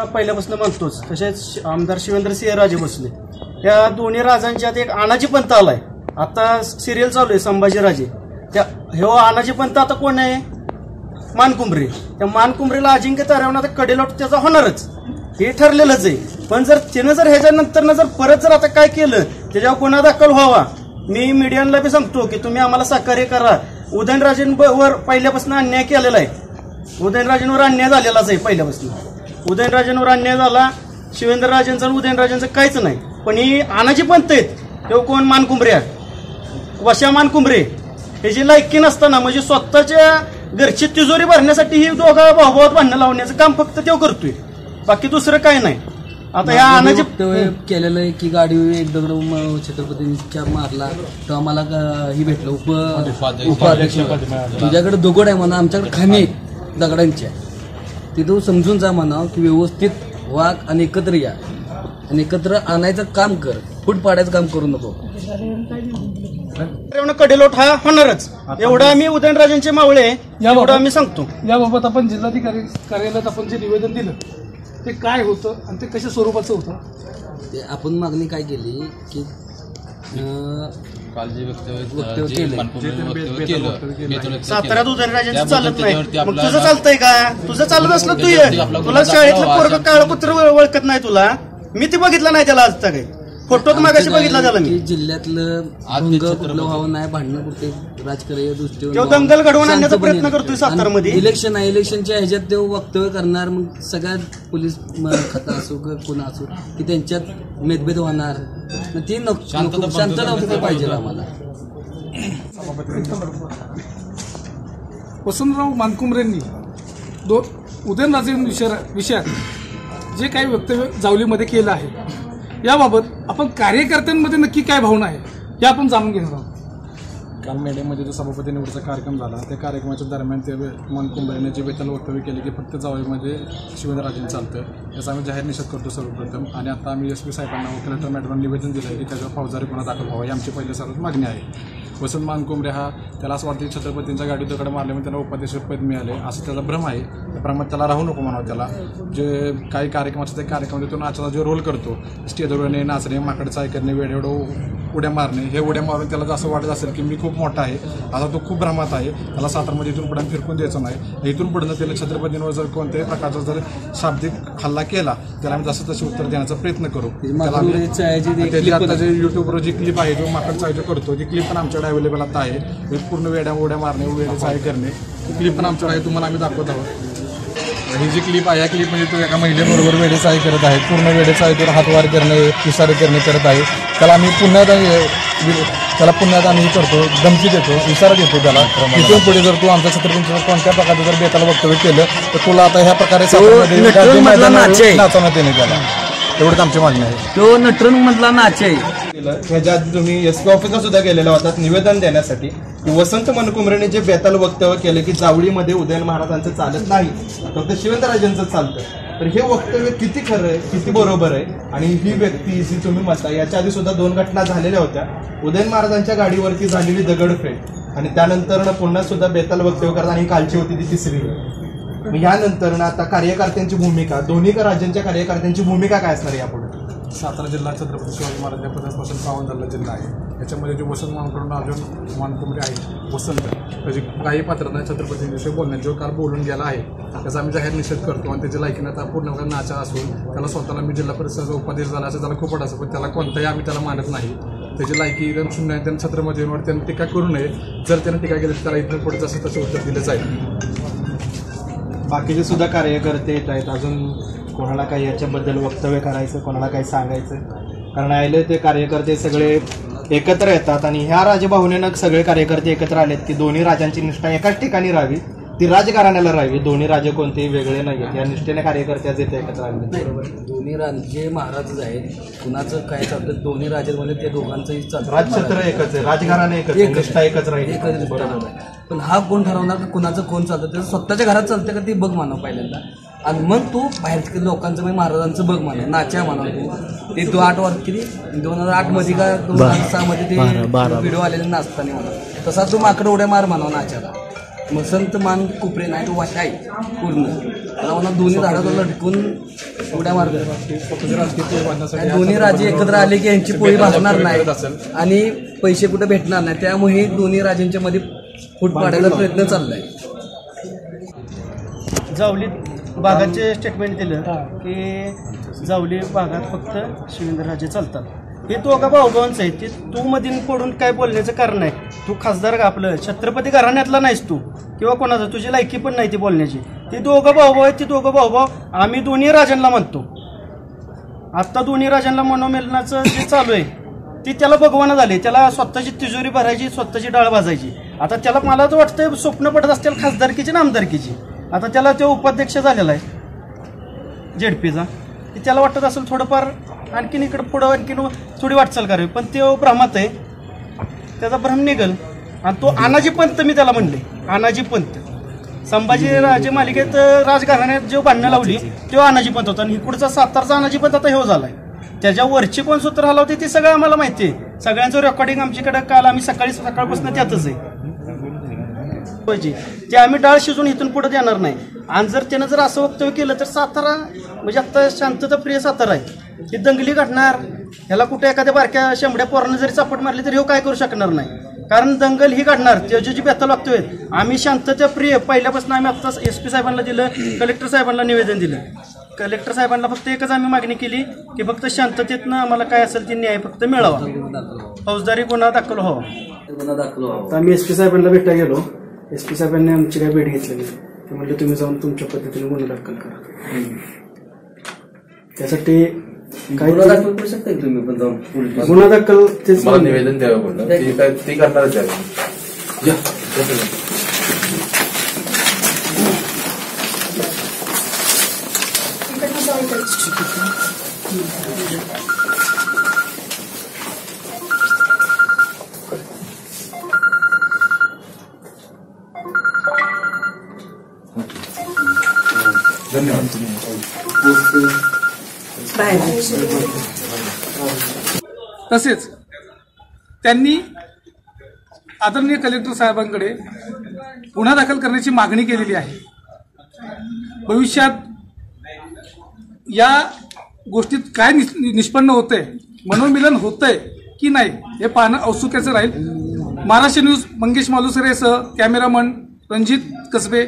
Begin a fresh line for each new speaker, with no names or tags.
तुला पहिल्यापासून म्हणतोच. तसेच आमदार शिवेंद्र सिंह राजे भोसले या दोन्ही राजांच्यात एक आणाजी पंत आलाय. आता सिरियल चालू आहे संभाजीराजे. त्या हे आणाजी पंत आता कोण आहे? मानकुंबरे. त्या मानकुंबरेला अजिंक्य तारावून आता कडेलोट त्याचा होणारच. हे ठरलेलंच आहे. पण जर त्यानं जर ह्याच्यानंतर जर परत जर आता काय केलं त्याच्यावर गुन्हा दाखल व्हावा. मी मीडियाला बी सांगतो की तुम्ही आम्हाला सहकार्य करा. उदयनराजेंवर पहिल्यापासून अन्याय केलेला आहे. उदयनराजेंवर अन्याय झालेलाच आहे पहिल्यापासून. उदयनराजेंवर अन्याय झाला शिवेंद्रराजेंचा आणि उदयनराजेंचं काहीच नाही. पण ही आनाची पंत आहेत तेव्हा कोण? मानकुंबऱ्या वशा मानकुंबरे. ह्याची लायकी नसताना म्हणजे स्वतःच्या घरची तिजोरी भरण्यासाठी ही दोघा भाऊभावात भांडणं लावण्याचं काम फक्त तो करतोय. बाकी दुसरं काय नाही. आता ह्या आनाची
वक्तव्य केलेलं आहे की गाडी एक दगड छत्रपतींच्या मारला तेव्हा मला ग- ही भेटलं. उप उपाध्यक्ष तुझ्याकडे दगड आहे म्हणा आमच्याकडे खाणी आहेत दगडांच्या तिथं समजून जा म्हणा की व्यवस्थित वाघ आणि एकत्र या. आणि एकत्र आणायचं काम कर. फूट पाडायचं काम करू नको.
एवढं कडेलोट हा होणारच. एवढं आम्ही उदयनराजेंचे मावळे एवढं आम्ही सांगतो.
याबाबत आपण जिल्हाधिकारी कार्यालयात आपण जे निवेदन दिलं ते काय होतं आणि ते कशा स्वरूपाचं होतं?
ते आपण मागणी काय केली की
काल. जे वक्तव्य
वक्तव्य
केलं
साताऱ्यात. उदयनराजेंचं चालत नाही. मग
आपला-
तुझं चालतंय का? तुझं चालत असलं तू ये.
त्याच्यावरती आपला
तुला शाळेतलं
दाखल
पोरग
व्हावा.
काळं कुत्र ओळखत नाही तुला. मी ते बघितलं नाही त्याला आज काही फोटोत मागाशी बघितला त्याला
काय
मी.
की जिल्ह्यातलं
आज
भंग कुठलं व्हावं नाही भांडणं कुठे राजकीय दृष्टी
तो दंगल घडवून आणण्याचा प्रयत्न करतोय सातारमध्ये.
इलेक्शन आहे इलेक्शनच्या ह्याच्यात ते वक्तव्य करणार मग सगळ्यात पोलीस म- खाता असो किंवा कोण असो की त्यांच्यात मेदभेद होणार. मग ती नको
शांतता
पाहिजे आम्हाला.
वसंतराव मानकुमरेंनी दो उदयनराजे विषया विषयात जे काही वक्तव्य जावलीमध्ये केलं आहे याबाबत आपण कार्यकर्त्यांमध्ये नक्की काय भावना आहे हे आपण जाणून घेणार आहोत.
काल मेड्यामध्ये जो सभापती निवडचा कार्यक्रम झाला त्या कार्यक्रमाच्या दरम्यान ते मनकुंभ यांनी जे बेताल वक्तव्य केले की फक्त जावळीमध्ये शिवेंद्रराजेंनी चालतं याचा आम्ही जाहीर निषेध करतो सर्वप्रथम. आणि आता आम्ही एस पी साहेबांना कलेक्टर मॅडमांना निवेदन दिलं आहे की त्याच्यावर फौजदारी गुन्हा दाखल व्हावा ही आमची पहिली सर्वात मागणी आहे. वसंत मानकुंबरे हा त्याला असं वाटतं की छत्रपतींच्या गाडी दगड मारल्यामुळे त्यांना उपाध्यक्षपद मिळाले. असं त्याचा भ्रम आहे. त्या भ्रमात त्याला राहू नको म्हणावं त्याला. जे काही कार्यक्रम असतात त्या कार्यक्रमामध्ये तो नाचाचा जो रोल करतो स्टेजवर येणे नाचणे माकडं चाय करणे वेळेवढं उड्या मारणे हे उड्या मारून त्याला असं वाटत असेल की मी खूप मोठा आहे आता तो खूप भ्रमात आहे त्याला सातारमध्ये इथून पुढे फिरकून द्यायचं नाही. इथून पुढे त्याला छत्रपतींवर जर कोणत्याही प्रकारचा जर शाब्दिक हल्ला केला त्याला आम्ही जसं तसे उत्तर देण्याचा प्रयत्न करू. त्याला
जे
आता जे युट्यूबवर जी क्लिप आहे जो माकड चाय करतो ती क्लिप पण आमच्याकडे अवेलेबल आता आहे. हे पूर्ण वेड्या उड्या मारणे वेळे चाय करणे. क्लिप पण आमच्याकडे आहे तुम्हाला आम्ही दाखवत आहोत. ही जी क्लिप आहे या क्लिपमध्ये तो एका महिलेबरोबर वेडे चाय करत आहे. पूर्ण वेडे चायीवर हातवार करणे इशारे करणे करत आहे. त्याला आम्ही पुन्हा त्याला पुन्हा आम्ही हे करतो धमकी देतो इशारा देतो त्याला. तिथून पुढे जर तू आमच्या छत्रपतीचं कोणत्या प्रकारचं जर बेताला वक्तव्य केलं तर तुला आता ह्या प्रकारे
आहे.
नाचवण्यात येणे त्याला. एवढंच आमची मागणी आहे.
तो नटरंग मधला नाच. आहे
केलं. ह्याच्या आधी तुम्ही एस पी ऑफिसला सुद्धा गेलेला होतात निवेदन देण्यासाठी. की वसंत मनकुमरेने जे बेताल वक्तव्य केलं की जावळीमध्ये उदयन महाराजांचं चालत नाही. फक्त शिवंतराजांचं चालतं. तर हे वक्तव्य किती खरं आहे किती बरोबर आहे? आणि ही व्यक्ती जी तुम्ही म्हणता याच्या आधी सुद्धा दोन घटना झालेल्या होत्या. उदयन महाराजांच्या गाडीवरती झालेली दगडफेक आणि त्यानंतर पुन्हा सुद्धा बेताल वक्तव्य करताना आणि कालची होती ती तिसरी. वेळ यानंतर ना आता कार्यकर्त्यांची भूमिका दोन्ही का राज्यांच्या कार्यकर्त्यांची भूमिका काय असणार यापुढे?
सातारा जिल्हा छत्रपती शिवाजी महाराज या पदापासून पावन झालेला जिल्हा आहे. याच्यामध्ये जे वसंत मानकडून अर्जुन मानकुंबरे आहे वसंत. त्याची काही पात्रता छत्रपतींविषयी बोलण्यात काल बोलून गेला आहे त्याचा आम्ही जाहीर निषेध करतो आणि त्याची लायकीनं आता पूर्ण नाचा असून त्याला स्वतःला मी जिल्हा परिषदेचा उपाध्यक्ष झाला असं त्याला खूप वाटत असं पण त्याला कोणताही आम्ही त्याला मानत नाही. त्याची लायकी एकदम शून्य आहे त्यांनी छत्रपतींवर त्यांनी टीका करू नये. जर त्यांनी टीका केली तर त्याला इथून पुढे जसं तसं उत्तर दिलं जाईल.
बाकीचे सुद्धा कार्यकर्ते येत आहेत अजून कोणाला काही याच्याबद्दल वक्तव्य करायचं कोणाला काही सांगायचं? कारण आले ते कार्यकर्ते सगळे एकत्र येतात आणि ह्या राजभावनेनं सगळे कार्यकर्ते एकत्र आलेत की दोन्ही राजांची निष्ठा एकाच ठिकाणी राहावी ती राजघराण्याला राहावी. दोन्ही राजे कोणतेही वेगळे नाही आहेत या निष्ठेने कार्यकर्ते आज इथे एकत्र आले
दोन्ही राज्य महाराजच आहेत कुणाचं काय चालतं दोन्ही राज्यांमध्ये ते दोघांचंही चालतं.
राजछत्र एकच आहे राजघराणे एकच आहे
एकच.
निष्ठा एकच राहील.
एकच बरोबर. पण हा कोण ठरवणार की कुणाचं कोण चालतं? त्याचं स्वतःच्या घरात चालतं का ते बघ मानव पहिल्यांदा. आणि मग तू बाहेर लोकांचं म्हणजे महाराजांचं बघ मानव नाच्या मानव तू ते दो आठ वर्ष किती? दोन हजार आठमध्ये का दोन हजार सहा मध्ये ते व्हिडिओ आलेले नाचताना म्हणा. तसा तू माकडं उड्या मार मानव नाच्याला. वसंत मान कुपरे नाही तो वाशा आहे पूर्ण. आम्हाला दोन्ही झाडाला लटकून उड्या आणि दोन्ही राजे एकत्र आले की यांची पोळी भासणार नाही. आणि पैसे कुठे भेटणार नाही. त्यामुळे दोन्ही राजांच्या मध्ये फूट पाडायचा प्रयत्न चाललाय.
जावली बागाचे स्टेटमेंट दिलं की जावली बागात फक्त शिवेंद्रराजे चालतात. हे दोघा भाऊभावांचं आहे ते तू मधीन पडून काय बोलण्याचं कारण आहे? तू खासदार का आपलं? छत्रपती घराण्यातला नाहीस तू. किंवा कोणाचा? तुझी लायकी पण नाही ती बोलण्याची. ती दोघं भाऊभाव आहेत ती दोघं भाऊभाव आम्ही दोन्ही राजांना म्हणतो आत्ता दोन्ही राजांना मनोमिलनाचं जे चालू आहे ती त्याला भगवान झाले. त्याला स्वतःची तिजोरी भरायची स्वतःची डाळ भाजायची. आता त्याला मला तर वाटतं स्वप्न पडत असतील खासदारकीची ना आमदारकीची. आता त्याला तो उपाध्यक्ष झालेला आहे जेडपीचा की त्याला वाटत असेल थोडंफार आणखीन इकडं पुढं आणखीन थोडी वाटचाल करावी. पण तो भ्रमात आहे. त्याचा भ्रम निघल. आणि तो अनाजी पंत मी त्याला म्हणले. अनाजी पंत. संभाजी राजे मालिकेत राजघराण्यात जो भांडणं लावली तो अनाजी पंत होता. आणि इकडचा सातारचा अनाजी पंत आता ह्यो झालाय. त्याच्या वरची कोण सूत्र हलवते ते सगळं आम्हाला माहिती आहे. सगळ्यांचं रेकॉर्डिंग आमच्याकडे काल आम्ही सकाळी सकाळपासून त्यातच आहे. पाहिजे. ते आम्ही डाळ शिजून इथून पुढे देणार नाही. आणि जर त्यानं जर असं वक्तव्य केलं तर सातारा म्हणजे आता शांतता प्रिय सातारा आहे. ही दंगली घडणार ह्याला कुठे एखाद्या बारक्या शेंबड्या पोरानं जरी चापट मारली तर ह्यो काय करू शकणार नाही. कारण दंगल ही घडणार त्याची जी बेता लागतोय आम्ही शांतता प्रिय पहिल्यापासून आम्ही आता एस पी साहेबांना दिलं कलेक्टर साहेबांना निवेदन दिलं. कलेक्टर साहेबांना फक्त एकच आम्ही मागणी केली की फक्त शांततेतनं आम्हाला काय असेल ते न्याय फक्त मिळावा. फौजदारी गुन्हा दाखल व्हावा.
गुन्हा दाखल व्हावा.
आम्ही एस पी साहेबांना भेटायला गेलो. एस पी साहेबांनी आमची काय भेट घेतलेली नाही. ते म्हणले तुम्ही जाऊन तुमच्या पद्धतीने गुन्हा दाखल करा त्यासाठी काही
गुन्हा दाखल करू शकता की तुम्ही पण जाऊन? Police station?
गुन्हा दाखल तेच
मला निवेदन द्यावं म्हणलं ती काय ती करणारच आहे. या, धन्यवाद.
तसेच त्यांनी आदरणीय कलेक्टर साहेबांकडे गुन्हा दाखल करण्याची मागणी केलेली आहे. भविष्यात या गोष्टीत काय निष्पन्न होतंय मनोमिलन होतंय की नाही हे पाहणं औत्सुक्याचं राहील. महाराष्ट्र न्यूज मंगेश मालुसरेसह कॅमेरामन रणजित कसबे.